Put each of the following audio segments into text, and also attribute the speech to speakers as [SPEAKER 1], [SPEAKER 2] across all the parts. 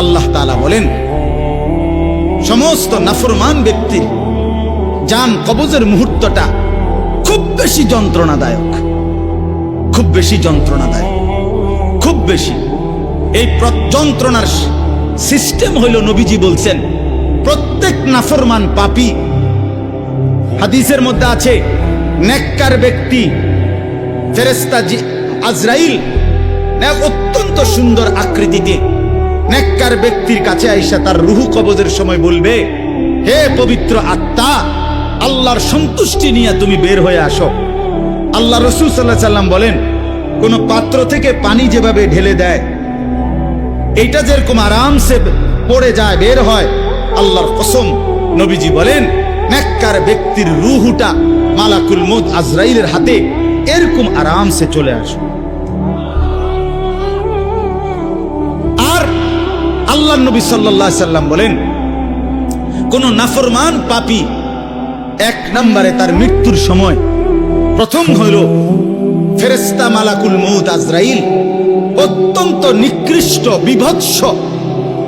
[SPEAKER 1] আল্লাহ তাআলা বলেন, সমস্ত নাফরমান ব্যক্তির যান কবজের মুহূর্তটা খুব বেশি যন্ত্রণাদায়ক, খুব বেশি যন্ত্রণাদায়ক, খুব বেশি। এই যন্ত্রণার সিস্টেম হইল নবীজি বলছেন, প্রত্যেক নাফরমান পাপী, হাদিসের মধ্যে আছে, নেককার ব্যক্তি ফেরেস্তা আজরাইল অত্যন্ত সুন্দর আকৃতিতে নেককার ব্যক্তির কাছে আইসা তার রুহু কবজের সময় বলবে, হে পবিত্র আত্মা, আল্লাহর সন্তুষ্টি নিয়ে তুমি বের হয়ে আসো। আল্লাহ রসুল সাল্লাহ সাল্লাম বলেন, কোন পাত্র থেকে পানি যেভাবে ঢেলে দেয়, এইটা যেরকম আরামসে পড়ে যায়, বের হয়। আল্লাহর কসম নবীজি বলেন, নেককার ব্যক্তির রুহুটা মালাকুল মৌত আজরাইলের হাতে এরকম আরামসে চলে আসে। আল্লাহ নবী আলাইহি সাল্লাম বলেন, কোন নাফরমান পাপী এক নম্বরে তার মৃত্যুর সময় প্রথম হইল ফেরেস্তা মালাকুল মৌত আজরাইল। অত্যন্ত নিকৃষ্ট, বিভৎস,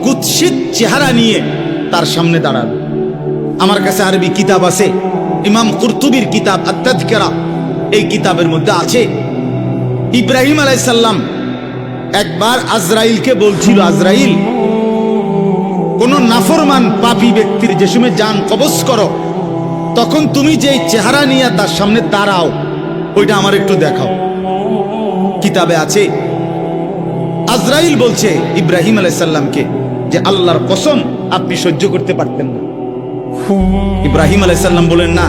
[SPEAKER 1] কুৎসিত চেহারা নিয়ে তার সামনে দাঁড়াবে আমার কাছে আরবি কিতাব আছে, ইমাম কুরতুবির কিতাব আত্মাধিকারা এই কিতাবের মধ্যে আছে। ইব্রাহিম আলাইসাল্লাম একবার আজরাইলকে বলছিল, আজরাইল কোন নাফরমান পাপী ব্যক্তির যে সময় যান কবজ করো। তখন তুমি যে চেহারা নিয়ে তার সামনে দাঁড়াও, ওইটা আমার একটু দেখাও। কিতাবে আছে, আজরাইল বলছে ইব্রাহিম আলাইসাল্লামকে যে আল্লাহর কসম আপনি সহ্য করতে পারতেন না। ইব্রাহিম আলাইসাল্লাম বলেন, না,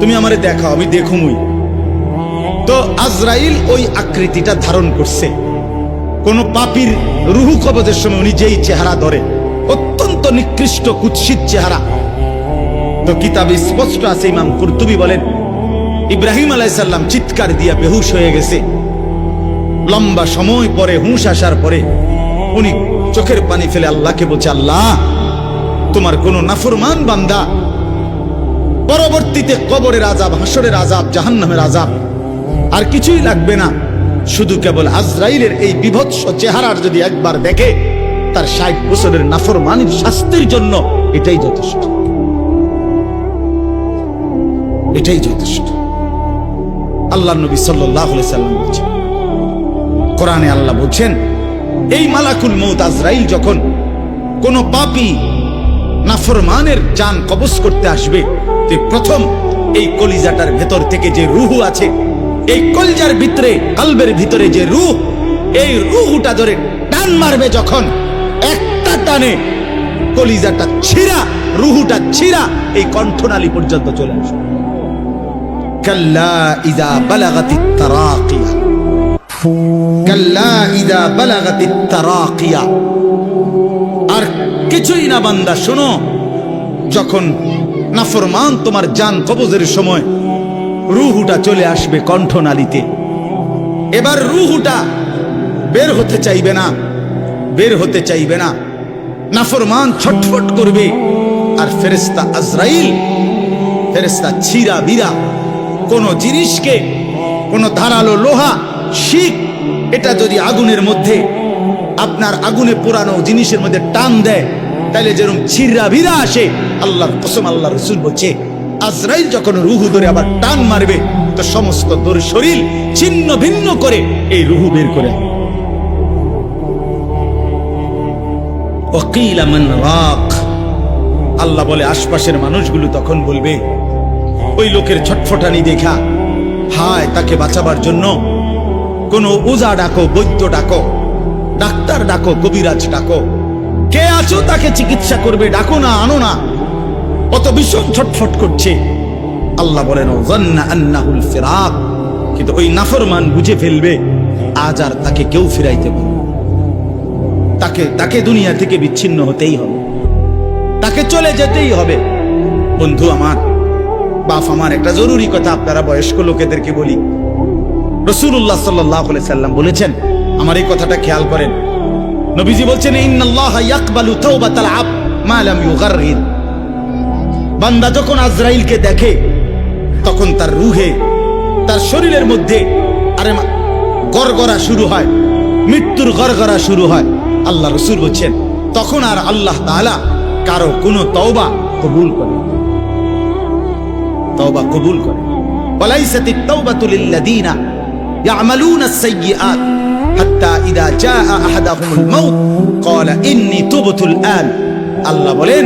[SPEAKER 1] তুমি আমারে দেখাও, আমি দেখুমই। তো আজরাইল ওই আকৃতিটা ধারণ করছে। কোন পাপির রুহু কবজের সময় উনি যেই চেহারা ধরে অত্যন্ত নিকৃষ্ট কুৎসিত চেহারা। তো কিতাবে স্পষ্ট আছে, ইমাম কুরতুবি বলেন, ইব্রাহিম আলাইসাল্লাম চিৎকার দিয়া বেহুশ হয়ে গেছে। লম্বা সময় পরে হুঁশ আসার পরে উনি চোখের পানি ফেলে আল্লাহকে বলছে, আল্লাহ, তোমার কোন নাফরমান বান্দা। পরবর্তীতে কবরের আজাব হাসরের আজাব জাহান্নামের আজাব আর কিছুই লাগবে না। শুধু কেবল আজরাইলের এই বিভৎস চেহারার যদি একবার দেখে তার ষাট বছরের নাফরমানির শাস্তির জন্য এটাই যথেষ্ট। এটাই যথেষ্ট। আল্লাহ নবী সাল্লাহ সাল্লাম বলছেন, কোরআনে আল্লাহ বলছেন, এই মালাকুল মৌত আজরাইল যখন কোন পাপী নাফরমানের জান কবজ করতে আসবে, তো প্রথম এই কলিজাটার ভেতর থেকে যে রুহু আছে, এই কলিজার ভিতরে, কালবের ভিতরে যে রুহ, এই রুহুটা ধরে টান মারবে যখন একটা টানে কলিজাটা ছিঁড়া, রুহুটা ছিঁড়া, এই কণ্ঠনালী পর্যন্ত চলে আসবে কাল্লা ইদা বালাগাতিত তারাকিয়া। কাল্লা ইদা বালাগাতিত তারাকিয়া। আর কিছুই না বান্দা, শোনো, যখন নাফরমান তোমার জান কবজের সময় রুহুটা চলে আসবে কণ্ঠনালীতে, এবার রুহুটা বের হতে চাইবে না। বের হতে চাইবে না। নাফরমান ছটফট করবে। আর ফেরেস্তা আজরাইল ফেরেস্তা ছিরা বিরা কোন জিনিসকে, কোন ধারালো লোহা, শিখ, এটা যদি আগুনের মধ্যে, আপনার আগুনে পোড়ানো জিনিসের মধ্যে টান দেয় তাহলে যেরকম ছিররা ভিরা আসে, আল্লাহর কসম আল্লাহ রসুল বলছে, আজরাইল যখন রুহু ধরে আবার টান মারবে, তো সমস্ত তোর শরীর ছিন্ন ভিন্ন করে এই রুহু বের করে আল্লাহ বলে, আশপাশের মানুষগুলো তখন বলবে, ওই লোকের ছটফটানি দেখা। হায়, তাকে বাঁচাবার জন্য কোন ওজা ডাকো, বৈদ্য ডাকো, ডাক্তার ডাকো, কবিরাজ ডাকো। কে আছো তাকে চিকিৎসা করবে? ডাকো না, আনো না। অত ভীষণ ছটফট করছে। আল্লাহ বলেন "ওয়াজ্জান্না আন্নাহুল ফিরাক। কিন্তু ওই নাফরমান বুঝে ফেলবে, আজ আর তাকে কেউ ফিরাইতে পারবে। তাকে তাকে দুনিয়া থেকে বিচ্ছিন্ন হতেই হবে। তাকে চলে যেতেই হবে। বন্ধু আমার, বাপ আমার, একটা জরুরি কথা আপনারা বয়স্ক লোকেদেরকে বলি। রসুল্লাহ সাল্লাহ সাল্লাম বলেছেন, আমার এই কথাটা খেয়াল করেন। নবীজি বলছেন বান্দা যখন আজরাইলকে দেখে, তখন তার রুহে, তার শরীরের মধ্যে আরে গড়গড়া শুরু হয়, মৃত্যুর গড়গড়া শুরু হয়। আল্লাহ রসুল বলছেন, তখন আর আল্লাহ তালা কারও কোনো তওবা কবুল করে তওবা কবুল করে তুবতুল আল্লাহ বলেন,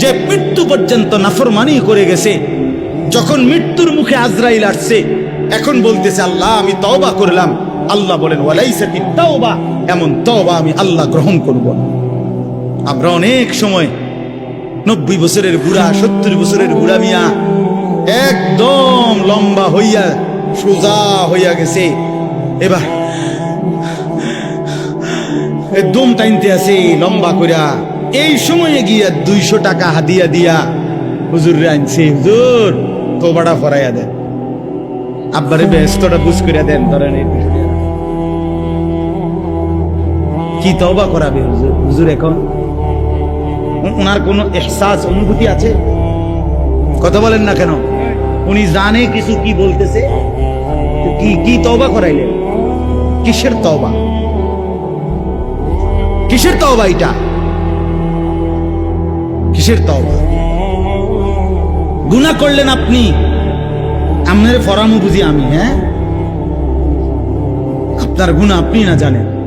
[SPEAKER 1] যে মৃত্যু পর্যন্ত নাফরমানি করে গেছে, যখন মৃত্যুর মুখে আজরাইল আসছে, এখন বলতেছে, আল্লাহ, আমি তওবা করলাম। আল্লাহ বলেন ওয়ালাইসাতি তাওবা এমন তওবা আমি আল্লাহ গ্রহণ করব। আমরা অনেক সময় নব্বই বছরের বুড়া, সত্তর বছরের বুড়া মিয়া একদম লম্বা হইয়া, সোজা হইয়া গেছে। এবার দম টাইনতে আছে, লম্বা করিয়া এই সময়ে গিয়া দুইশো টাকা হাদিয়া দিয়া হুজুর আনছে। হুজুর তোবাটা ফরাইয়া দেন। আব্বারে ব্যস্তটা বুঝ করিয়া দেন, ধরেন কি তবা করাবে হুজুর? এখন ওনার কোনো এহসাস, অনুভূতি আছে? কথা বলেন না কেন? উনি জানে কিছু কি বলতেছে। কি কি তওবা করাইলেন? কিসের তওবা? কিসের তওবা এটা? কিসের তওবা? গুনাহ করলেন আপনি। আপনার ফরামু বুঝি আমি হ্যাঁ? আপনার গুনাহ আপনি না জানেন।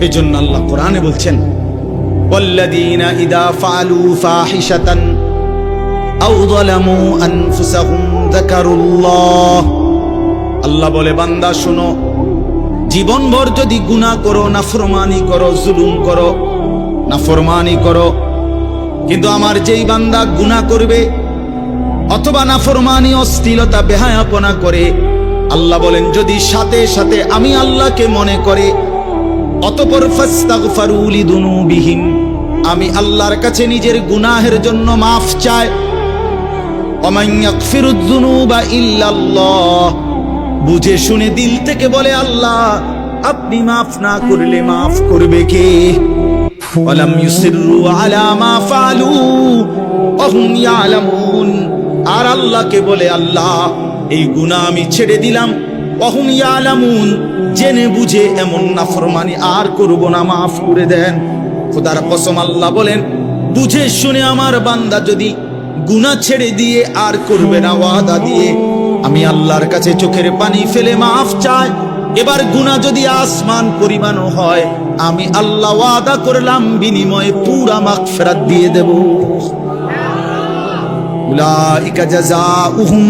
[SPEAKER 1] এই জন্য আল্লাহ কোরআনে বলছেন والذين إذا فعلوا فاحشة أو ظلموا أنفسهم ذكروا الله আল্লাহ বলে বান্দা শোনো জীবনভর যদি গুনাহ করো নাফরমানি করো জুলুম করো নাফরমানি করো কিন্তু আমার যেই বান্দা গুনাহ করবে অথবা নাফরমানি অশ্লীলতা বেহায়াপনা করে আল্লাহ বলেন যদি সাথে সাথে আমি আল্লাহকে মনে করে অতপর আমি আল্লাহর কাছে নিজের গুনাহের জন্য মাফ চাই। বুঝে শুনে দিল থেকে বলে, আল্লাহ, আপনি মাফ না করলে মাফ করবে কে? আর আল্লাহকে বলে, আল্লাহ, এই গুনাহ আমি ছেড়ে দিলাম। ইয়ালামুন, জেনে বুঝে এমন নাফরমানি আর করব না, মাফ করে দেন। খোদার কসম আল্লাহ বলেন, বুঝে শুনে আমার বান্দা যদি গুনাহ ছেড়ে দিয়ে আর করবে না ওয়াদা দিয়ে, আমি আল্লাহর কাছে চোখের পানি ফেলে মাফ চাই। এবার গুনাহ যদি আসমান পরিমাণও হয়, আমি আল্লাহ ওয়াদা করলাম, বিনিময়ে পুরা মাগফিরাত দিয়ে দেব। উলাইকা জাযাউহুম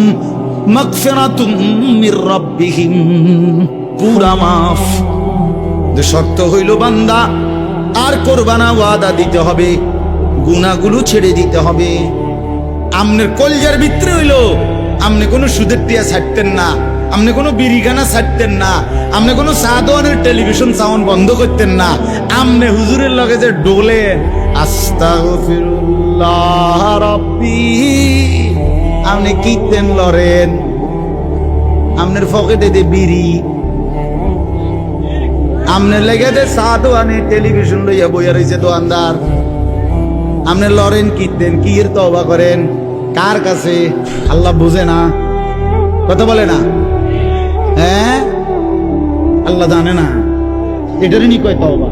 [SPEAKER 1] পুরা মাফ। শর্ত হইল বান্দা, আর করবানা ওয়াদা দিতে হবে, গুনাহগুলো ছেড়ে দিতে হবে। আমনের কলজার ভিতরে হইল, আমনে কোনো সুদের টিয়া ছাড়তেন না আপনি কোনো বিরিগানা ছাড়তেন না আপনি কোনো সাদওয়ানের টেলিভিশন সাউন্ড বন্ধ করতেন না, আমনে হুজুরের লগে যে ডোলে আস্তাগফিরুল্লাহ রাব্বি। আপনি কীর্তেন লরেন। আমনের ফকেটে দে বিড়ি। আমনের লেগে দে সাদওয়ানে টেলিভিশন লইয়া বইয়া রইছে দোকানদার আপনি কীর্তেন কি এর তবা করেন? কার কাছে? আল্লাহ বুঝে না। কথা বলে না? হ্যাঁ? আল্লাহ জানে না। এটারই নি কয় তবা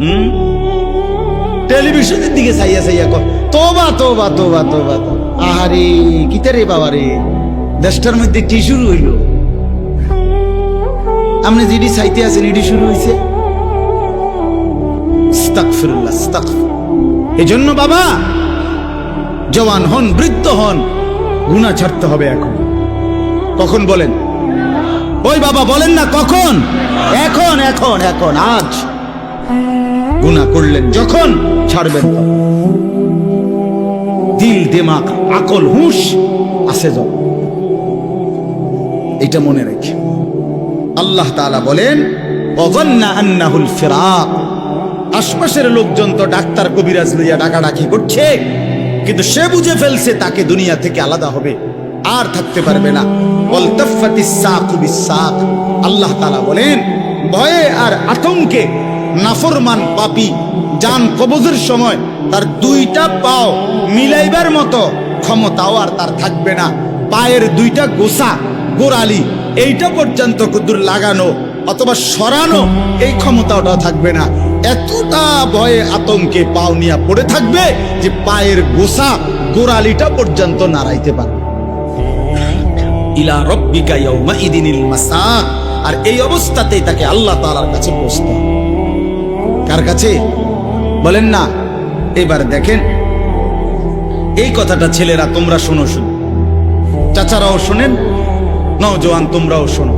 [SPEAKER 1] হুম? টেলিভিশনের দিকে চাইয়া চাইয়া কর তোবা তোবা তোবা তোবা। আহারে, কিতা রে বাবা রে? দেশটার মধ্যে কি শুরু হইল? আপনি যেটি চাইতে আছেন, এটি শুরু হয়েছে। এজন্য বাবা, জওয়ান হন, বৃদ্ধ হন গুণা ছাড়তে হবে এখন। কখন বলেন? ওই বাবা, বলেন না, কখন? এখন এখন এখন, আজ। গুণা করলেন, যখন ছাড়বেন। দিল, দিমাগ, আকল, হুঁশ আছে যখন এটা মনে রেখে। আল্লাহ তাআলা বলেন ফিরাক। আশপাশের লোকজন তো ডাক্তার কবিরাজ লইয়া ডাকাডাকি করছে, কিন্তু সে বুঝে ফেলছে তাকে দুনিয়া থেকে আলাদা হবে, আর থাকতে পারবে না। আল্লাহ তাআলা বলেন, ভয়ে আর আতঙ্কে নাফরমান পাপি জান কবজের সময় তার দুইটা পাও মিলাইবার মতো ক্ষমতাও আর তার থাকবে না। পায়ের দুইটা গোসা, গোড়ালি, এইটা পর্যন্ত কুদুর লাগানো অথবা সরানো এই ক্ষমতাটা থাকবে না। এতটা ভয়ে আতঙ্কে পাও নিয়ে পড়ে থাকবে যে পায়ের গোসা, গোড়ালিটা পর্যন্ত নাড়াইতে পারবে। ইলা রব্বিকা ইয়াউমা ইদিনিল মাসাক আর এই অবস্থাতেই তাকে আল্লাহ তাআলার কাছে বসতে কার কাছে? বলেন না। এবার দেখেন, এই কথাটা ছেলেরা তোমরা শোনো শুনো। চাচারাও শোনেন নওজোয়ান তোমরাও শোনো।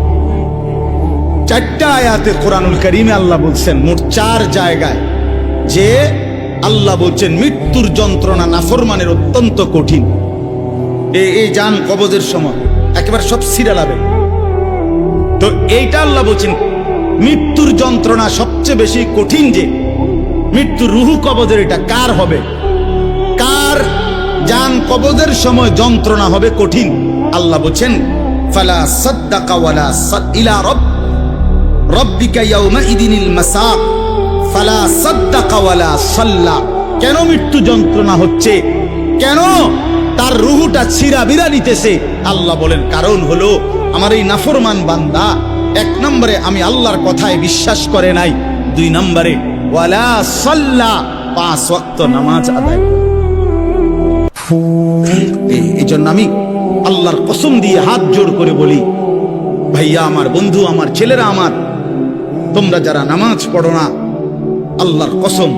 [SPEAKER 1] চারটা আয়াতে কোরআনুল করিমে আল্লাহ বলছেন, মোট চার জায়গায় যে আল্লাহ বলছেন, মৃত্যুর যন্ত্রণা নাফরমানের অত্যন্ত কঠিন। এই যান কবজের সময়, একেবারে সব সিরালাবে তো এইটা আল্লাহ বলছেন, মৃত্যুর যন্ত্রণা সবচেয়ে বেশি কঠিন যে মৃত্যুর রুহু কবজের এটা কার হবে? কার যান কবজের সময় যন্ত্রণা হবে কঠিন? আল্লাহ বলছেন, ফালা সাদ্দাকা ওয়ালা ইলা রব, রব্বিকা ইয়াউমা ইদিনিল মাসাক, ফালা সাদ্দাকা ওয়ালা সাল্লা কেন মৃত্যু যন্ত্রণা হচ্ছে? কেন তার রুহুটা ছিঁড়া বিরা নিতেছে? আল্লাহ বলেন, কারণ হলো আমার এই নাফরমান বান্দা, এক নম্বরে আমি আল্লাহর কথায় বিশ্বাস করে নাই, দুই নম্বরে ওয়ালা সাল্লা, পাঁচ ওয়াক্ত নামাজ আদায়। এই- জন্য আমি আল্লাহর কসম দিয়ে হাত করে বলি, ভাইয়া আমার, বন্ধু আমার, ছেলেরা আমার, তোমরা যারা নামাজ পড়ো না, আল্লাহর কসম,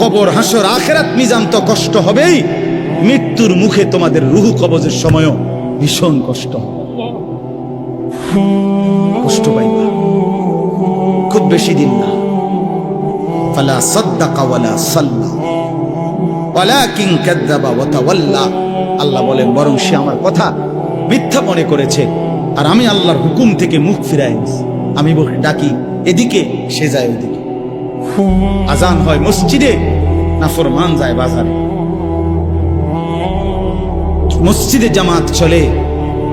[SPEAKER 1] কবর, হাসর, আখেরাত তো কষ্ট হবেই, মৃত্যুর মুখে তোমাদের রুহু কবজের সময়ও ভীষণ কষ্ট কষ্ট খুব বেশি দিন না। সাদ্দাকা ওয়ালা সাল্লা ওয়ালাকিন কাযযাবা ওয়া তাওয়াল্লা। আল্লাহ বলেন, বরং সে আমার কথা মিথ্যা মনে করেছে, আর আমি আল্লাহর হুকুম থেকে মুখ ফিরাই। আমি বলি, ডাকি, এদিকে, সে যায় ওদিকে। আজান হয় মসজিদে, না ফরমান যায় বাজারে। মসজিদে জামাত চলে,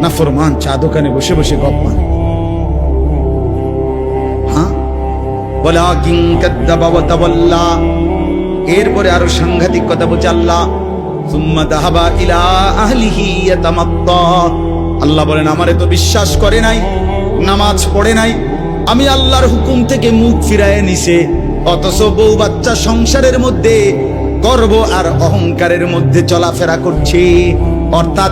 [SPEAKER 1] না ফরমান চা দোকানে বসে বসে গপ মারে। এরপরে আরও সাংঘাতিক কথা বলছে আল্লাহ। আল্লাহ বলেন, আমারে তো বিশ্বাস করে নাই, নামাজ পড়ে নাই। আমি আল্লাহর হুকুম থেকে মুখ ফিরায় নিছে। অথচ বউ বাচ্চা সংসারের মধ্যে, গর্ব আর অহংকারের মধ্যে চলাফেরা করছে। অর্থাৎ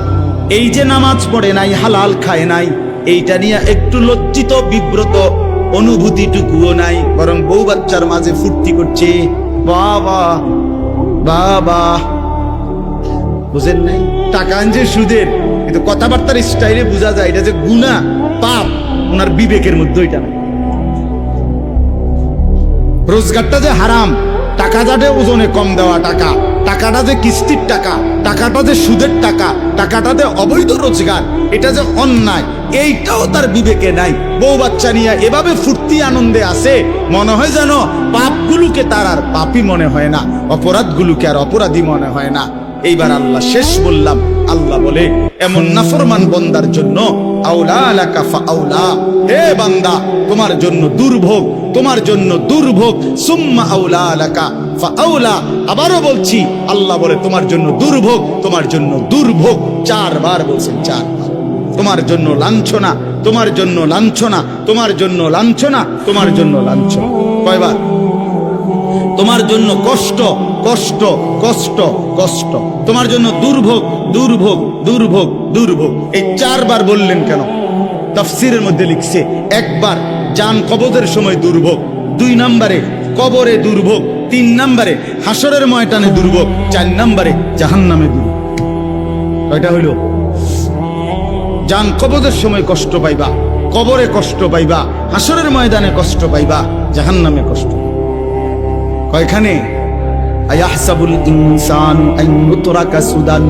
[SPEAKER 1] এই যে নামাজ পড়ে নাই, হালাল খায় নাই, এইটা নিয়ে একটু লজ্জিত, বিব্রত অনুভূতিটুকুও নাই, বরং বউ বাচ্চার মাঝে ফুর্তি করছে। বাবা বাবা। বুঝেন নাই? টাকা আনছে সুদের, কিন্তু কথাবার্তার স্টাইলে বোঝা যায় এটা যে গুণা, পাপ, ওনার বিবেকের মধ্যে নাই। রোজগারটা যে হারাম টাকা যাতে ওজনে কম দেওয়া টাকা, টাকাটা যে কিস্তির টাকা, টাকাটা যে সুদের টাকা, টাকাটা যে অবৈধ রোজগার, এটা যে অন্যায়, এইটাও তার বিবেকে নাই। বউ বাচ্চা নিয়ে এভাবে ফুর্তি আনন্দে আছে, মনে হয় যেন পাপগুলোকে তার আর পাপই মনে হয় না, অপরাধগুলোকে আর অপরাধী মনে হয় না। এইবার আল্লাহ শেষ বললাম, আল্লাহ বলে, এমন নাফরমান বন্দার জন্য আউলা আলাকা ফা আউলা হে বান্দা, তোমার জন্য দুর্ভোগ তোমার জন্য দুর্ভোগ, সুম্মা আউলা আলাকা ফা আউলা। আবারও বলছি, আল্লাহ বলে, তোমার জন্য দুর্ভোগ, তোমার জন্য দুর্ভোগ। চারবার বলছেন, চারবার। তোমার জন্য লাঞ্ছনা, তোমার জন্য লাঞ্ছনা, তোমার জন্য লাঞ্ছনা, তোমার জন্য লাঞ্ছনা। কয়বার? তোমার জন্য কষ্ট কষ্ট কষ্ট কষ্ট। তোমার জন্য দুর্ভোগ দুর্ভোগ দুর্ভোগ দুর্ভোগ। এই চারবার বললেন কেন? তফসিরের মধ্যে লিখছে, একবার যান কবজের সময় দুর্ভোগ। দুই নম্বরে কবরে দুর্ভোগ, তিন নম্বরে হাসরের ময়টানে দুর্ভোগ, চার নম্বরে জাহান নামে দুর্ভোগ। কয়টা হইল? যান কবজের সময় কষ্ট পাইবা, কবরে কষ্ট পাইবা হাসরের ময়দানে কষ্ট পাইবা জাহান নামে কষ্ট। কয়খানে? সুদান।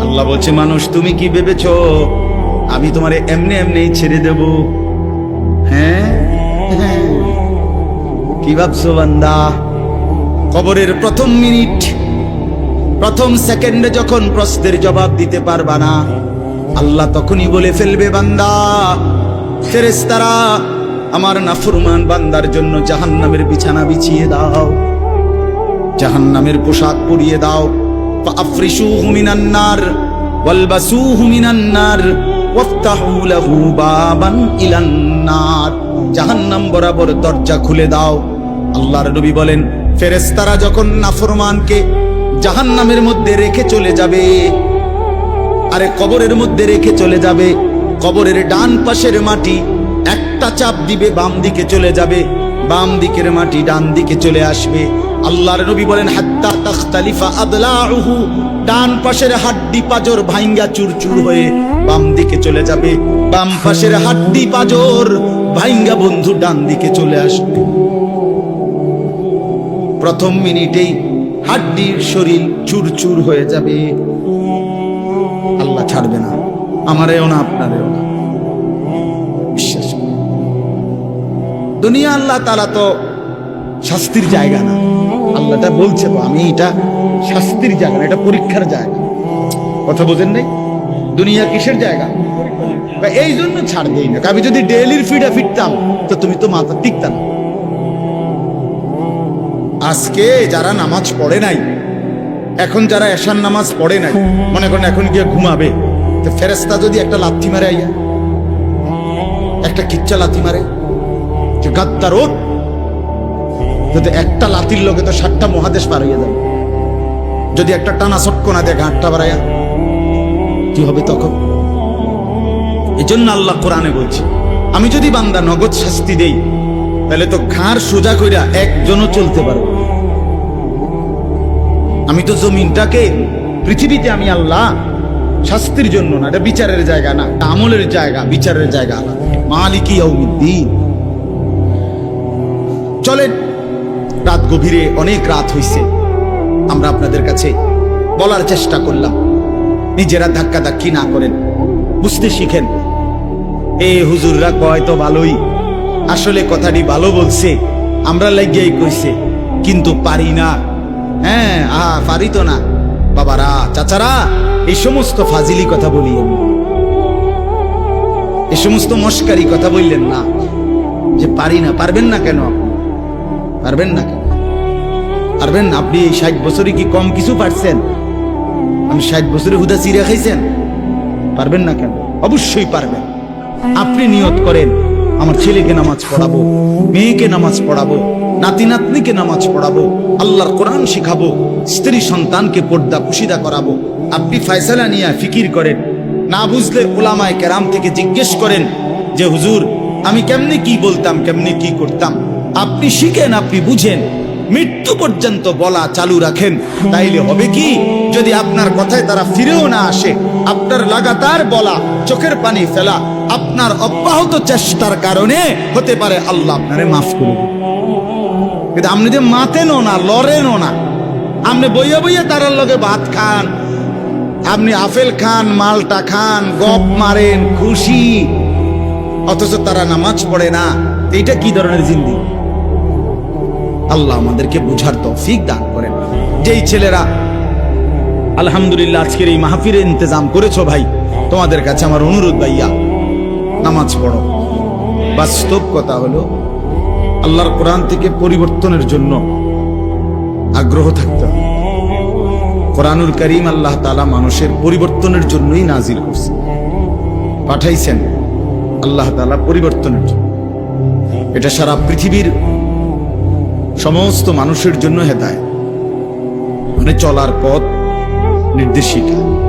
[SPEAKER 1] আল্লাহ বলছে, মানুষ, তুমি কি ভেবেছো? আমি তোমারে এমনি এমনি ছেড়ে দেব। হ্যাঁ। কি ভাবছ বান্দা কবরের প্রথম মিনিট, প্রথম সেকেন্ডে যখন প্রশ্নের জবাব দিতে পারবা না, আল্লাহ তখনই বলে ফেলবে বান্দা ফেরেস্তারা আমার নাফরমান বান্দার জন্য জাহান্নামের বিছানা বিছিয়ে দাও, জাহান্নামের পোশাক পরিয়ে দাও আফরিসুহু মিনান নার ওয়ালবাসুহু জাহান্নাম বরাবর দরজা খুলে দাও। আল্লাহর নবী বলেন, ফেরেশতারা যখন নাফরমানকে জাহান্নামের মধ্যে রেখে চলে যাবে, আরে কবরের মধ্যে রেখে চলে যাবে, কবরের ডান পাশের মাটি একটা চাপ দিবে বাম দিকে চলে যাবে বাম দিকের মাটি ডান দিকে চলে আসবে। আল্লাহর নবী বলেন, হাত্তা তাখতালিফা আদলাউহু। ডান পাশের হাড্ডি পাজর ভাঙ্গা চুরচুর হয়ে বাম দিকে চলে যাবে। বাম পাশের হাড্ডি পাজর ভাঙ্গা বন্ধু ডান দিকে চলে আসবে। প্রথম মিনিটেই হাড্ডির শরীর চুরচুর হয়ে যাবে। আল্লাহ ছাড়বে না। আমারেও না, আপনারেও না। বিশ্বাস। দুনিয়া আল্লাহ তালা তো শাস্তির জায়গা না। আল্লাহটা বলছে তো আমি এটা শাস্তির জায়গা এটা পরীক্ষার জায়গা। কথা বোঝেন নাই? দুনিয়া কিসের জায়গা? এই জন্য ছাড় দেই না। আমি যদি ডেলির ফিডা ফিরতাম, তো তুমি তো মাথা টিকতাম আজকে যারা নামাজ পড়ে নাই, এখন যারা এশান নামাজ পড়ে নাই, মনে করেন এখন গিয়ে ঘুমাবে, তো ফেরেস্তা যদি একটা লাথি মারে আইয়া, একটা কিচ্চা লাথি মারে, যে গাদ্দার ওঠ যদি একটা লাথির লোকে তো সাতটা মহাদেশ পার হইয়া যাবে যদি একটা টানা সটকো না দেয় ঘাটটা বাড়াইয়া, কি হবে তখন? এই জন্য আল্লাহ কোরআনে বলছে, আমি যদি বান্দা নগদ শাস্তি দেই, তাহলে তো ঘাড় সোজা কইরা একজনও চলতে পারব আমি তো জমিনটাকে, পৃথিবীতে আমি আল্লাহ, শাস্তির জন্য না, এটা বিচারের জায়গা না আমলের জায়গা, বিচারের জায়গা মালিকি চলেন রাত গভীরে অনেক রাত হইছে। আমরা আপনাদের কাছে বলার চেষ্টা করলাম। নিজেরা ধাক্কা ধাক্কি না করেন। বুঝতে শিখেন। এ হুজুররা কয় তো ভালোই। আসলে কথাটি ভালো বলছে। আমরা লাগিয়াই কইছে, কিন্তু পারি না। হ্যাঁ আহা, পারি তো না। বাবারা, চাচারা, এই সমস্ত ফাজিলি কথা বলিয়েন না। এই সমস্ত মস্কারি কথা বললেন না। যে পারি না, পারবেন না কেন পারবেন না কেন? পারবেন আপনি ষাট বছরে কি কম কিছু পারছেন? আমি ষাট বছরে হুদা চিরা খাইছেন? পারবেন না কেন? অবশ্যই পারবেন। আপনি নিয়ত করেন, আমার ছেলেকে নামাজ পড়াবো, মেয়েকে নামাজ পড়াবো, নাতি নাতনিকে নামাজ পড়াবো, আল্লাহর কোরআন শিখাবো, স্ত্রী সন্তানকে পর্দা পুশিদা করাবো। আপনি ফয়সালা নিয়ে ফিকির করেন, না বুঝলে ওলামায় কেরাম থেকে জিজ্ঞেস করেন যে, হুজুর, আমি কেমনে কি বলতাম, কেমনে কি করতাম? আপনি শিখেন, আপনি বুঝেন। মৃত্যু পর্যন্ত বলা চালু রাখেন। তাইলে হবে কি? যদি আপনার কথায় তারা ফিরেও না আসে, আপনার লাগাতার বলা, চোখের পানি ফেলা, আপনার অব্যাহত চেষ্টার কারণে হতে পারে আল্লাহ আপনারে মাফ করে কিন্তু আপনি যে মাতেনও না, লড়েনও না, আপনি বইয়া বইয়া তারার লগে ভাত খান, আপনি আপেল খান, মালটা খান, গপ মারেন, খুশি, অথচ তারা নামাজ পড়ে না এটা কি ধরনের জিন্দি আল্লাহ আমাদেরকে বুঝার তৌফিক দান করেন। যেই ছেলেরা, আলহামদুলিল্লাহ আজকের এই মাহফিরে ইন্তজাম করেছ ভাই, তোমাদের কাছে আমার অনুরোধ ভাইয়া, নামাজ পড়ো। বাস্তব কথা হলো, আল্লাহর কোরআন থেকে পরিবর্তনের জন্য আগ্রহ থাকতে হবে। কোরআনুল করিম আল্লাহ তালা মানুষের পরিবর্তনের জন্যই নাজিল করছে। পাঠাইছেন আল্লাহ তালা পরিবর্তনের জন্য। এটা সারা পৃথিবীর সমস্ত মানুষের জন্য হেদায় মানে চলার পথ নির্দেশিকা।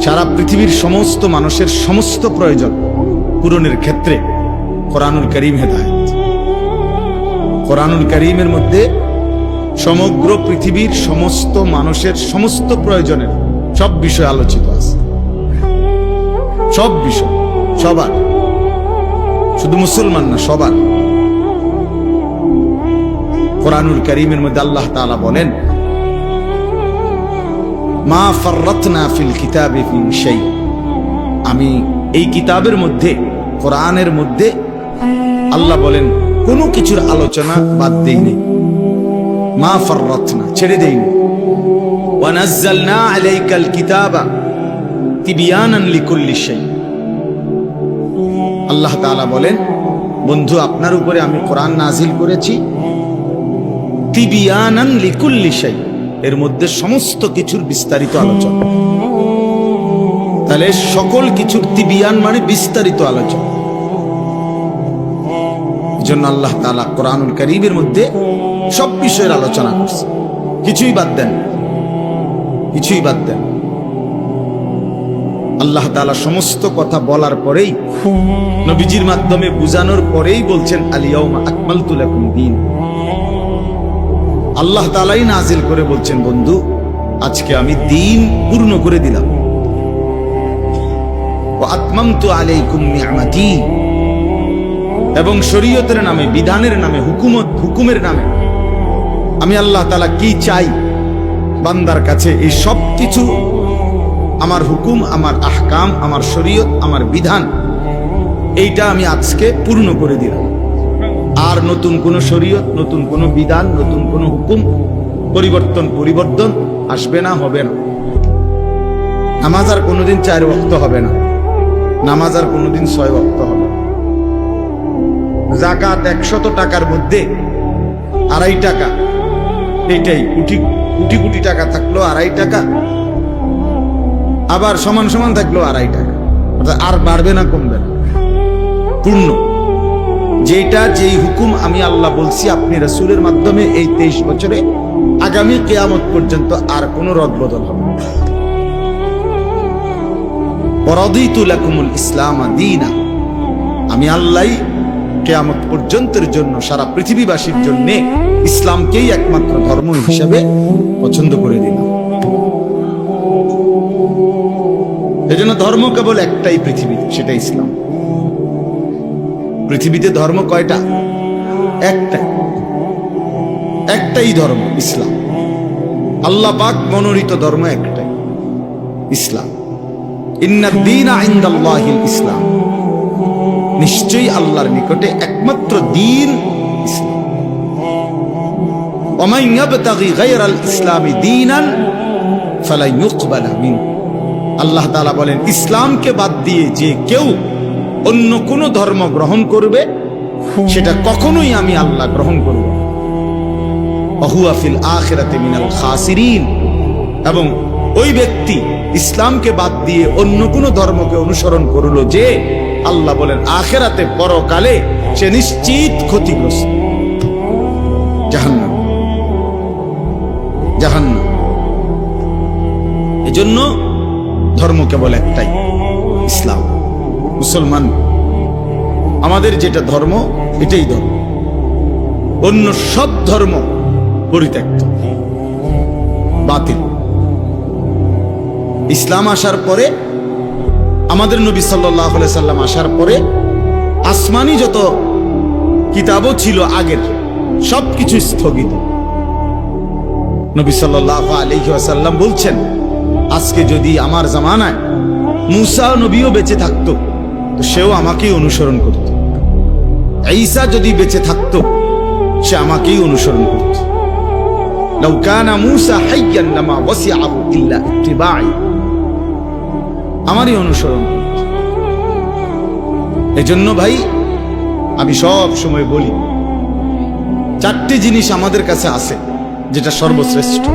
[SPEAKER 1] সারা পৃথিবীর সমস্ত মানুষের সমস্ত প্রয়োজন পূরণের ক্ষেত্রে কোরআনুল করিম হেদায়ত। কোরআনুল করিমের মধ্যে সমগ্র পৃথিবীর সমস্ত মানুষের সমস্ত প্রয়োজনের সব বিষয় আলোচিত আছে। সব বিষয়, সবার। শুধু মুসলমান না, সবার। কোরআনুল করিমের মধ্যে আল্লাহ তাআলা বলেন, মা ফাররাতনা ফিল কিতাবে শাই। আমি এই কিতাবের মধ্যে, কোরআনের মধ্যে আল্লাহ বলেন, কোনো কিছুর আলোচনা বাদ দেইনি মা ফাররাতনা, ছেড়ে দেইনি ওয়ানাজ্জালনা আলাইকাল কিতাবা তিবিয়ানান লিকুল্লি শাই। আল্লাহ তাআলা বলেন, বন্ধু, আপনার উপরে আমি কোরআন নাজিল করেছি তিবিয়ানান লিকুল্লি শাই। এর মধ্যে সমস্ত কিছুর বিস্তারিত আলোচনা। তাহলে সকল কিছুর তিবিয়ান মানে বিস্তারিত আলোচনা। জন্য আল্লাহ তালা কোরআনুল করিমের মধ্যে সব বিষয়ের আলোচনা করছে। কিছুই বাদ দেন কিছুই বাদ দেন আল্লাহ তালা সমস্ত কথা বলার পরেই নবীজির মাধ্যমে বুঝানোর পরেই বলছেন আলিয়াউমা আকমাল তুলাকুম দিন। আল্লাহ তালাই নাজিল করে বলছেন, বন্ধু, আজকে আমি দিন পূর্ণ করে দিলাম। আলাইকুম এবং শরীয়তের নামে, বিধানের নামে, হুকুমত, হুকুমের নামে, আমি আল্লাহ তালা কি চাই বান্দার কাছে, এই সব কিছু আমার হুকুম, আমার আহকাম, আমার শরীয়ত, আমার বিধান, এইটা আমি আজকে পূর্ণ করে দিলাম। আর নতুন কোন শরীয়ত, নতুন কোন বিধান, নতুন কোন হুকুম, পরিবর্তন পরিবর্তন আসবে না, হবে না। নামাজ আর কোনোদিন চার ওয়াক্ত হবে না। নামাজ আর কোনোদিন ছয় ওয়াক্ত হবে জাকাত একশত টাকার মধ্যে আড়াই টাকা। এইটাই কোটি কোটি কোটি টাকা থাকল আড়াই টাকা। আবার সমান সমান থাকল আড়াই টাকা। অর্থাৎ আর বাড়বে না, কমবে না। পূর্ণ। যেটা যেই হুকুম আমি আল্লাহ বলছি, আপনি রসুলের মাধ্যমে এই তেইশ বছরে আগামী কেয়ামত পর্যন্ত আর কোনো রদ বদল হবে আমি আল্লাহ কেয়ামত পর্যন্তের জন্য সারা পৃথিবীবাসীর জন্য ইসলামকেই একমাত্র ধর্ম হিসেবে পছন্দ করে দিলাম। এজন্য ধর্ম কেবল একটাই পৃথিবীতে সেটা ইসলাম। পৃথিবীতে ধর্ম কয়টা একটাই একটাই ধর্ম ইসলাম আল্লাহ পাক মনোনীত ধর্ম একটাই ইসলাম ইন্নাদ্দিন আইন্দাল্লাহিল ইসলাম নিশ্চয়ই আল্লাহর নিকটে একমাত্র দিন ইসলাম ومن يبتغي غير الاسلام دينا فلا يقبل منه আল্লাহ তাআলা বলেন ইসলামকে বাদ দিয়ে যে কেউ অন্য কোন ধর্ম গ্রহণ করবে, সেটা কখনোই আমি আল্লাহ গ্রহণ করব না। ওহুয়া ফিল আখিরাতে মিনাল খাসিরিন। এবং ওই ব্যক্তি ইসলামকে বাদ দিয়ে অন্য কোন ধর্মকে অনুসরণ করল যে আল্লাহ বলেন, আখেরাতে পরকালে সে নিশ্চিত ক্ষতিগ্রস্ত। এজন্য ধর্ম কেবল একটাই, ইসলাম। মুসলমান, আমাদের যেটা ধর্ম, এটাই ধর্ম। অন্য সব ধর্ম পরিত্যক্ত। বাতিল। ইসলাম আসার পরে, আমাদের নবী সাল্লাহ সাল্লাম আসার পরে, আসমানি যত কিতাবও ছিল আগের, সব কিছু স্থগিত। নবী সাল্লাহ আলহি আসাল্লাম বলছেন, আজকে যদি আমার জামানায় মুসা নবীও বেঁচে থাকতো সেও আমাকেই অনুসরণ করত। ঈসা যদি বেঁচে থাকত, সে আমাকেই অনুসরণ করত। লাউকানা মুসা হাইয়ান ওয়াসি ওয়াসিআহু ইল্লা ইত্তিবাই আমারই অনুসরণ করত। এজন্য ভাই, আমি সব সময় বলি, চারটি জিনিস আমাদের কাছে আছে, যেটা সর্বশ্রেষ্ঠ।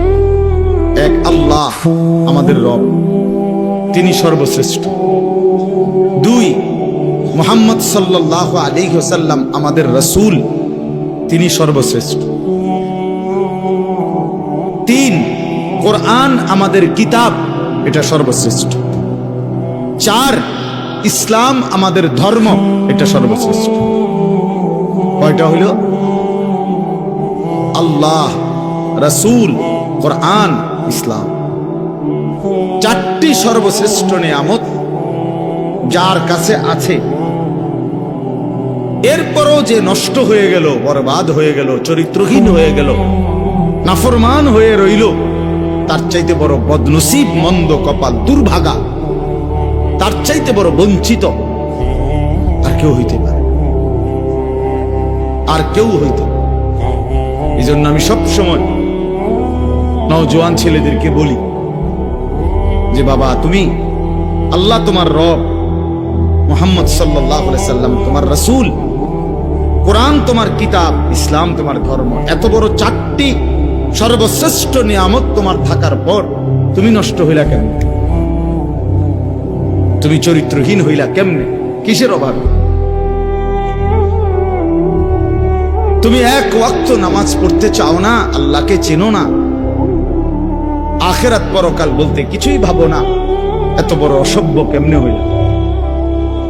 [SPEAKER 1] এক, আল্লাহ আমাদের রব। তিনি সর্বশ্রেষ্ঠ। দুই মোহাম্মদ সাল্লাহ আলী হোসাল্লাম আমাদের রসুল, তিনি সর্বশ্রেষ্ঠ। তিন, কোরআন আমাদের কিতাব, এটা সর্বশ্রেষ্ঠ। চার, ইসলাম আমাদের ধর্ম, এটা সর্বশ্রেষ্ঠ। কয়টা হইল? আল্লাহ, রসুল, কোরআন, ইসলাম। চারটি সর্বশ্রেষ্ঠ নিয়ামত যার কাছে আছে এরপরও যে নষ্ট হয়ে গেল, বরবাদ হয়ে গেল, চরিত্রহীন হয়ে গেল, নাফরমান হয়ে রইল, তার চাইতে বড় বদনসিব মন্দ কপাল দুর্ভাগা, তার চাইতে বড় বঞ্চিত আর কেউ হইতে পারে আর কেউ হইতে এই জন্য আমি সবসময় নওজোয়ান ছেলেদেরকে বলি যে, বাবা, তুমি আল্লাহ তোমার রব, মোহাম্মদ সাল্লাহ সাল্লাম, তোমার রসুল কোরআন তোমার কিতাব, ইসলাম তোমার ধর্ম। এত বড় চারটি সর্বশ্রেষ্ঠ নিয়ামত তোমার থাকার পর তুমি নষ্ট হইলা কেমনে? তুমি চরিত্রহীন হইলা কেমনে? কিসের অভাবে? তুমি এক ওয়াক্ত নামাজ পড়তে চাও না, আল্লাহকে চেনো না। আখেরাত পরকাল বলতে কিছুই ভাবো না। এত বড় অসভ্য কেমনে হইল?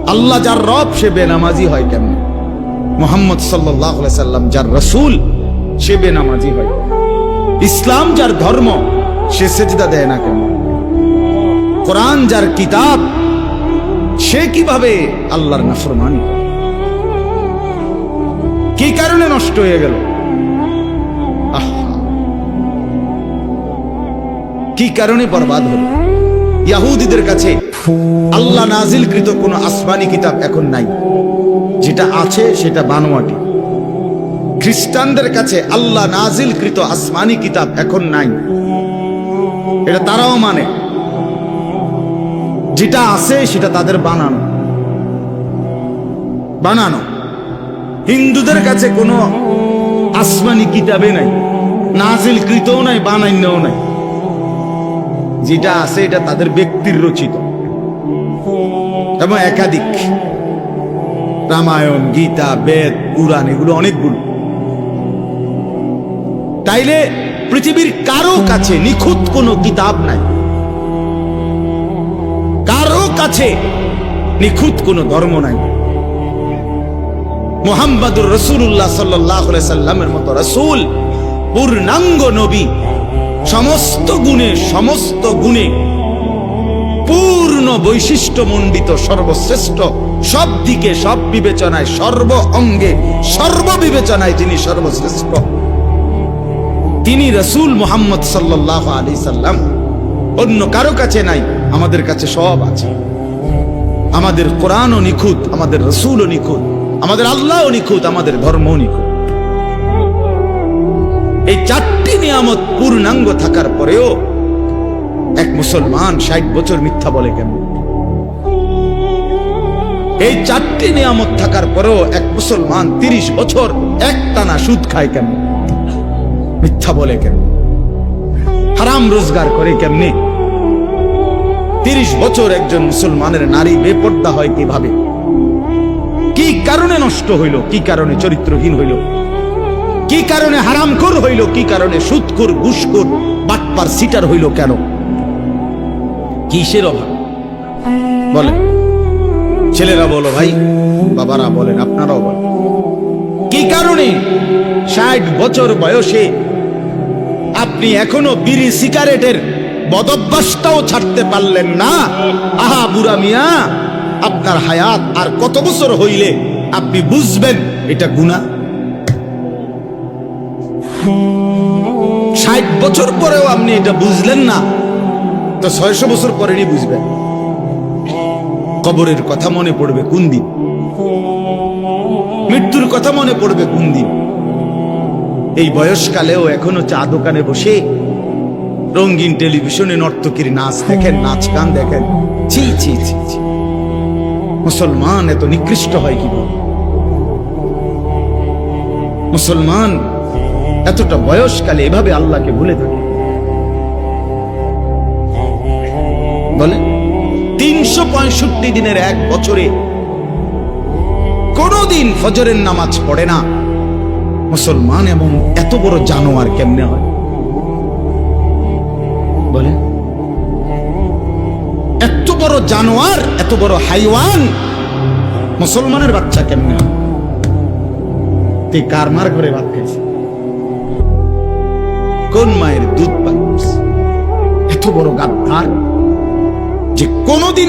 [SPEAKER 1] আল্লাহ যার রব, সে বেনামাজি হয় কেমনে? মোহাম্মদ সাল্লাম, যার রসুল, সে বেনামাজি হয়। ইসলাম যার ধর্ম, সে সেজদা দেয় না কেন? কোরআন যার কিতাব, সে কীভাবে আল্লাহর নাফরমানি? কি কারণে নষ্ট হয়ে গেল? কি কারণে বরবাদ হল? ইয়াহুদিদের কাছে আল্লাহ নাজিলকৃত কোন আসমানি কিতাব এখন নাই। যেটা আছে সেটা বানোয়াটি। খ্রিস্টানদের কাছে আল্লাহ নাজিলকৃত আসমানি কিতাব এখন নাই। এটা তারাও মানে। যেটা আছে সেটা তাদের বানানো। বানানো। হিন্দুদের কাছে কোনো আসমানি কিতাবে নাই। নাজিল কৃতও নাই বানাইনও নাই। যেটা আছে এটা তাদের ব্যক্তির রচিত। এবং একাধিক। রামায়ণ, গীতা, বেদ, পুরাণ, এগুলো অনেকগুলো তাইলে পৃথিবীর কারও কাছে নিখুঁত কোনো কিতাব নাই। কারও কাছে নিখুঁত কোনো ধর্ম নাই। মোহাম্মদুর রসুল্লাহ সাল্লাহ সাল্লামের মতো রসুল, পূর্ণাঙ্গ নবী, সমস্ত গুণে সমস্ত গুণে পূর্ণ বৈশিষ্ট্য মণ্ডিত সর্বশ্রেষ্ঠ সব দিকে, সব বিবেচনায়, সর্ব অঙ্গে, সর্ব বিবেচনায় তিনি সর্বশ্রেষ্ঠ। তিনি রসুল মোহাম্মদ সাল্লাহ আলী সাল্লাম। অন্য কারও কাছে নাই, আমাদের কাছে সব আছে। আমাদের কোরআনও নিখুঁত, আমাদের রসুলও নিখুঁত, আমাদের আল্লাহও নিখুঁত, আমাদের ধর্মও নিখুঁত। এই চারটি নিয়ামত পূর্ণাঙ্গ থাকার পরেও এক মুসলমান ষাট বছর মিথ্যা বলে কেন এই চারটি নিয়ামত থাকার পরেও এক মুসলমান তিরিশ বছর এক টানা সুদ খায় কেন মিথ্যা বলে কেন হারাম রোজগার করে কেমনে? তিরিশ বছর একজন মুসলমানের নারী বেপর্দা হয় কীভাবে? কি কারণে নষ্ট হইল? কি কারণে চরিত্রহীন হইল? কি কারণে হারামখোর হইল? কি কারণে সুদখোর, ঘুষখোর, বাটপার, সিটার হইল কেন? কিসের অভাব? বলেন। ছেলেরা বলো ভাই। বাবারা বলেন আপনারাও বলেন। কি কারণে? ষাট বছর বয়সে আপনি এখনও বিড়ি সিগারেটের বদভ্যাসটাও ছাড়তে পারলেন না? আহা বুড়া মিয়া আপনার হায়াত আর কত বছর হইলে আপনি বুঝবেন এটা গুণা? ষাট বছর পরেও আপনি এটা বুঝলেন না তো ছয়শো বছর পরেরই বুঝবেন। কবরের কথা মনে পড়বে কোন দিন? মৃত্যুর কথা মনে পড়বে কোন দিন? এই বয়সকালেও এখনও চা দোকানে বসে রঙিন টেলিভিশনে নর্তকীর নাচ দেখেন, নাচ গান দেখেন। ছি ছি ছি ছি। মুসলমান এত নিকৃষ্ট হয় কি মুসলমান এতটা বয়সকালে এভাবে আল্লাহকে ভুলে থাকে। বলে তিনশো পঁয়ষট্টি দিনের এক বছরে কোনদিন ফজরের নামাজ পড়ে না। মুসলমান এবং এত বড় জানোয়ার কেমনে হয়? বলে এত বড় জানোয়ার, এত বড় হাইওয়ান মুসলমানের বাচ্চা কেমনে হয়? তুই কার মার করে ভাত খাইছে কোন মায়ের দুধ করছে? এত বড় গাদ্দার যে কোনদিন